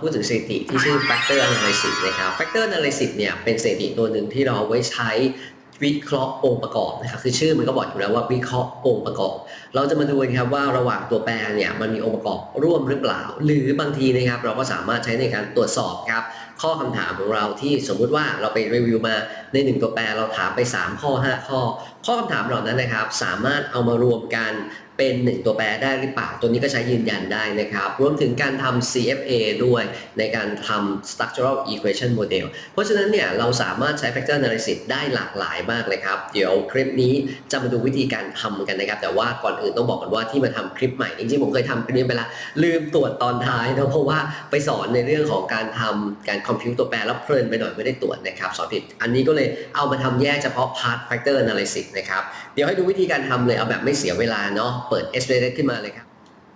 พูดถึงสถิติที่ชื่อ factor analysis นะครับ factor analysis เนี่ยเป็นสถิติตัวหนึ่งที่เราไว้ใช้วิเคราะห์องค์ประกอบนะครับคือชื่อมันก็บอกอยู่แล้วว่าวิเคราะห์องค์ประกอบ เราจะมาดูกันครับว่าระหว่างตัวแปรเนี่ยมันมีองค์ประกอบร่วมหรือเปล่า หรือบางทีนะครับเราก็สามารถใช้ในการตรวจสอบครับข้อคำถามของเราที่สมมุติว่าเราไปรีวิวมาในหนึ่งตัวแปรเราถามไป 3 ข้อ 5 ข้อ ข้อคำถามเหล่านั้นนะครับ สามารถเอามารวมกัน เป็น1ตัวแปรได้หรือเปล่า ตัวนี้ก็ใช้ยืนยันได้นะครับ รวมถึงการทำ CFA ด้วยในการทำ structural equation model เพราะฉะนั้นเนี่ยเราสามารถใช้ factor analysis ได้หลากหลายมากเลยครับ เดี๋ยวคลิปนี้จะมาดูวิธีการทำกันนะครับ แต่ว่าก่อนอื่นต้องบอกกันว่าที่มาทำคลิปใหม่ จริงๆ ผมเคยทำคลิปนี้ไปแล้วลืมตรวจตอนท้ายนะเพราะว่าไปสอนในเรื่องของการทำการคอมพิวตัวแปรแล้วเพลินไปหน่อยไม่ได้ตรวจนะครับสอนผิด อันนี้ก็เลยเอามาทำแยกเฉพาะ part factor analysis นะครับ เดี๋ยวให้ดูวิธีการทำเลยเอาแบบไม่เสียเวลาเนาะเปิด s p s ขึ้นมาเลยครับ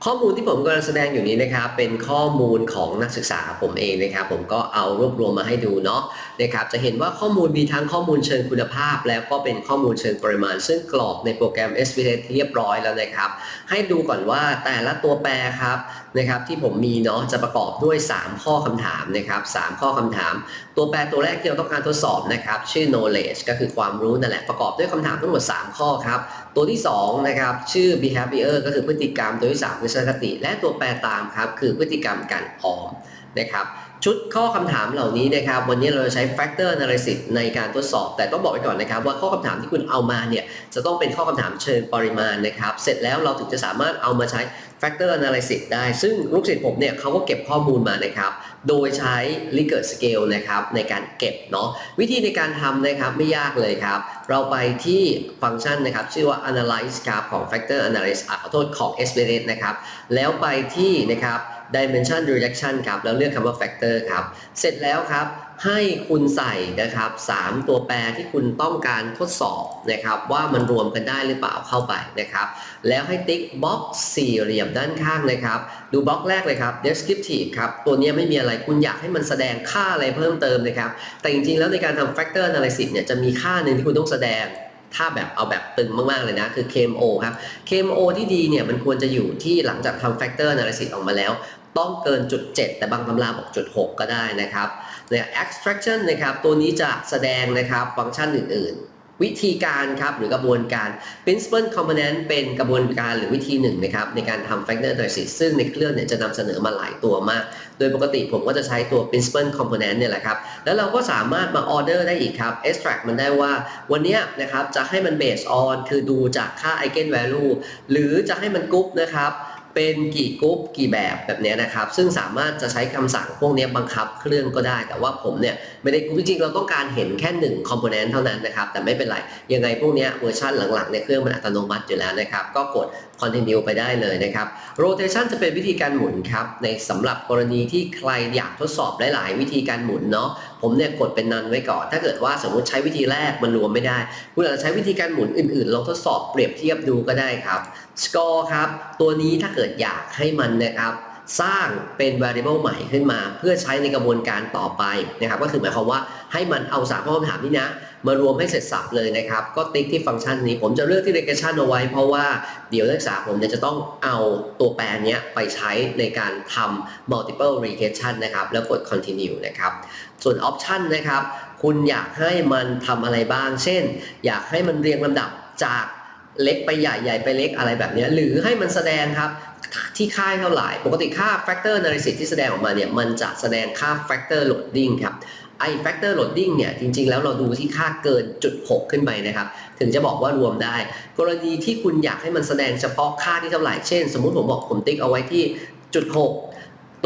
ข้อมูลที่ผมกำลังแสดงอยู่นี้นะครับ เป็นข้อมูลของนักศึกษาผมเองนะครับ ผมก็เอารวบรวมมาให้ดูเนาะนะครับ จะเห็นว่าข้อมูลมีทั้งข้อมูลเชิงคุณภาพ แล้วก็เป็นข้อมูลเชิงปริมาณ ซึ่งกรอกในโปรแกรม s p s เรียบร้อยแล้วนะครับ ให้ดูก่อนว่าแต่ละตัวแปรครับนะครับที่ผมมีเนาะจะประกอบด้วย 3 ข้อคำถามนะครับ3ข้อคำถาม ตัวแปรตัวแรกที่เราต้องการทดสอบนะครับชื่อ knowledge ก็คือความรู้นั่นแหละประกอบด้วยคำถามทั้งหมด 3 ข้อครับตัวที่2นะครับชื่อ behavior ก็คือพฤติกรรมตัวที่3คือสติ และตัวแปรตามครับคือพฤติกรรมการออมนะครับชุดข้อคำถามเหล่านี้นะครับวันนี้เราจะใช้ factor analysis ในการทดสอบ แต่ต้องบอกไว้ก่อนนะครับ ว่าข้อคำถามที่คุณเอามาเนี่ยจะต้องเป็นข้อคำถามเชิงปริมาณนะครับ เสร็จแล้วเราถึงจะสามารถเอามาใช้ factor analysis ได้ ซึ่งลูกศิษย์ผมเนี่ยเขาก็เก็บข้อมูลมานะครับ โดยใช้ลิเกิร์สเกลนะครับในการเก็บเนาะวิธีในการทำนะครับไม่ยากเลยครับ เราไปที่ฟังก์ชันนะครับ ชื่อว่า analyze ครับของ factor analysis อะขอโทษของ experience นะครับ แล้วไปที่นะครับ dimension rejection ครับ แล้วเลือกคำว่า factor ครับ เสร็จแล้วครับ ให้คุณใส่นะครับ3ตัวแปรที่คุณต้องการทดสอบนะครับ ว่ามันรวมกันได้หรือเปล่าเข้าไปนะครับ แล้วให้ติ๊กบล็อกสี่เหลี่ยมด้านข้างนะครับ ดูบล็อกแรกเลยครับ descriptive ครับตัวนี้ไม่มีอะไรคุณอยากให้มันแสดงค่าอะไรเพิ่มเติมนะครับ แต่จริงๆแล้วในการทำ factor analysis เนี่ยจะมีค่าหนึ่งที่คุณต้องแสดงถ้าแบบเอาแบบตึงมาก ๆ เลยนะ คือ KMO ครับ KMO ที่ดีเนี่ยมันควรจะอยู่ที่หลังจากทำ factor analysis ออกมาแล้ว ต้องเกินจุด7แต่บางตำราบอกจุด6ก็ได้นะครับ นี่ย extraction นะครับตัวนี้จะแสดงนะครับฟังก์ชันอื่น ๆ วิธีการครับหรือกระบวนการ principal component เป็นกระบวนการหรือวิธีหนึ่งนะครับในการทำ factor analysis ซึ่งในเครื่องเนี่ยจะนำเสนอมาหลายตัวมาก โดยปกติผมก็จะใช้ตัว principal component เนี่ยแหละครับ แล้วเราก็สามารถมา order ได้อีกครับ extract มันได้ว่าวันนี้นะครับจะให้มัน based on คือดูจากค่า eigen value หรือจะให้มันกรุ๊ปนะครับ เป็นกี่กรุ๊ปกี่แบบแบบนี้นะครับ ซึ่งสามารถจะใช้คำสั่งพวกนี้บังคับเครื่องก็ได้ แต่ว่าผมเนี่ยไม่ได้กรุ๊ปจริงๆเราต้องการเห็นแค่หนึ่งคอมโพเนนต์เท่านั้นนะครับ แต่ไม่เป็นไร ยังไงพวกนี้เวอร์ชันหลังๆในเครื่องมันอัตโนมัติอยู่แล้วนะครับ ก็กด continue ไปได้เลยนะครับ rotation จะเป็นวิธีการหมุนครับในสำหรับกรณีที่ใครอยากทดสอบหลาย ๆ วิธีการหมุนเนาะผมเนี่ยกดเป็นนันไว้ก่อน ถ้าเกิดว่าสมมติใช้วิธีแรกมันรวมไม่ได้ คุณอาจจะใช้วิธีการหมุนอื่น ๆ ลองทดสอบเปรียบเทียบดูก็ได้ครับ score ครับตัวนี้ถ้าเกิดอยากให้มันนะครับ สร้างเป็น variable ใหม่ขึ้นมา เพื่อใช้ในกระบวนการต่อไปนะครับ ก็คือหมายความว่าให้มันเอาสามข้อคำถามนี้นะ มารวมให้เสร็จสับเลยนะครับ ก็ติ๊กที่ฟังก์ชันนี้ ผมจะเลือกที่ regression เอาไว้ เพราะว่าเดี๋ยวนักศึกษาผมเนี่ยจะต้องเอาตัวแปรนี้ไปใช้ในการทำ multiple regression นะครับ แล้วกด continue นะครับ ส่วน option นะครับ คุณอยากให้มันทำอะไรบ้าง เช่น อยากให้มันเรียงลำดับจาก เล็กไปใหญ่ใหญ่ไปเล็กอะไรแบบนี้หรือให้มันแสดงครับที่ค่าเท่าไหร่ ปกติค่า factor analysis ที่แสดงออกมาเนี่ยมันจะแสดงค่า factor loading ครับไอ้ factor loading เนี่ยจริงๆ แล้วเราดูที่ค่าเกินจุด6ขึ้นไปนะครับ ถึงจะบอกว่ารวมได้ กรณีที่คุณอยากให้มันแสดงเฉพาะค่าที่เท่าไหร่ เช่น สมมุติผมบอกผมติ๊กเอาไว้ที่จุด6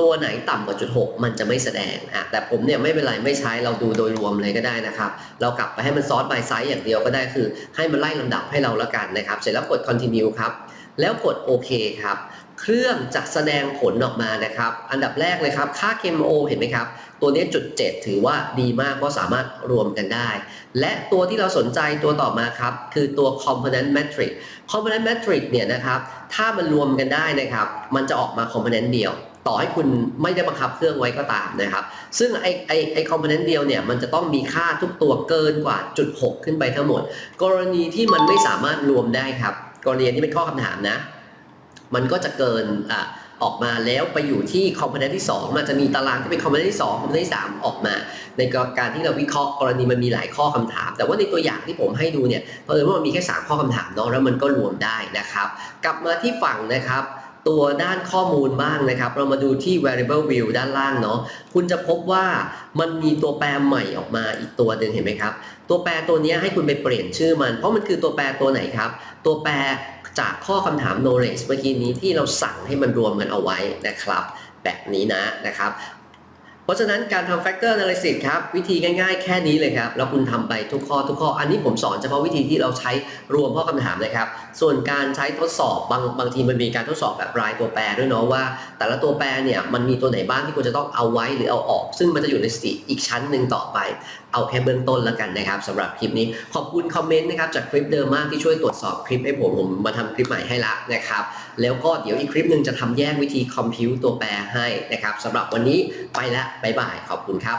ตัวไหนต่ำกว่าจุด6มันจะไม่แสดงอะแต่ผมเนี่ยไม่เป็นไรไม่ใช้เราดูโดยรวมเลยก็ได้นะครับ เรากลับไปให้มันซอส by size อย่างเดียวก็ได้คือ ให้มันไล่ลำดับให้เราแล้วกันนะครับ เสร็จแล้วกด continue ครับ แล้วกดโอเคครับ เครื่องจะแสดงผลออกมานะครับ อันดับแรกเลยครับ ค่า KMO เห็นไหมครับ ตัวนี้จุด 7 ถือว่าดีมากเพราะสามารถรวมกันได้ และตัวที่เราสนใจตัวต่อมาครับ คือตัว component metric component metric เนี่ยนะครับ ถ้ามันรวมกันได้นะครับ มันจะออกมา component เดียว ต่อให้คุณไม่ได้บังคับเครื่องไว้ก็ตามนะครับ ซึ่งไอไอไอ component เดียวเนี่ย มันจะต้องมีค่าทุกตัวเกินกว่าจุด 6 ขึ้นไปทั้งหมด กรณีที่มันไม่สามารถรวมได้ครับ กรณีนี้เป็นข้อคำถามนะ มันก็จะเกินอะออกมาแล้วไปอยู่ที่คอมโพเนนต์ที่ 2 มันจะมีตารางที่เป็นคอมโพเนนต์ที่2คอมโพเนนต์ที่3ออกมา ในการที่เราวิเคราะห์กรณีมันมีหลายข้อคำถาม แต่ว่าในตัวอย่างที่ผมให้ดูเนี่ยเพราะว่ามันมีแค่ 3 ข้อคำถามเนาะแล้วมันก็รวมได้นะครับ กลับมาที่ฝั่งนะครับตัวด้านข้อมูลบ้างนะครับ เรามาดูที่ variable view ด้านล่างเนาะคุณจะพบว่ามันมีตัวแปรใหม่ออกมาอีกตัวหนึ่งเห็นไหมครับ ตัวแปรตัวนี้ให้คุณไปเปลี่ยนชื่อมัน เพราะมันคือตัวแปรตัวไหนครับ ตัวแปร จากข้อคำถาม knowledge เมื่อกี้นี้ที่เราสั่งให้มันรวมกันเอาไว้นะครับ แบบนี้นะนะครับ เพราะฉะนั้นการทำ factor analysis ครับ วิธีง่ายๆ แค่นี้เลยครับ แล้วคุณทำไปทุกข้อทุกข้อ อันนี้ผมสอนเฉพาะวิธีที่เราใช้รวมข้อคำถามเลยครับ ส่วนการใช้ทดสอบบางบางทีมันมีการทดสอบแบบรายตัวแปรด้วยเนาะว่า แต่ละตัวแปรเนี่ยมันมีตัวไหนบ้างที่ควรจะต้องเอาไว้หรือเอาออก ซึ่งมันจะอยู่ในสติอีกชั้นหนึ่งต่อไป เอาแค่เบื้องต้นแล้วกันนะครับสำหรับคลิปนี้ขอบคุณคอมเมนต์นะครับจากคลิปเดิมมากที่ช่วยตรวจสอบคลิปให้ผมผมมาทำคลิปใหม่ให้ละนะครับ แล้วก็เดี๋ยวอีกคลิปหนึ่งจะทำแยกวิธีคอมพิวตัวแปรให้นะครับสำหรับวันนี้ไปละบ๊ายบาย ขอบคุณครับ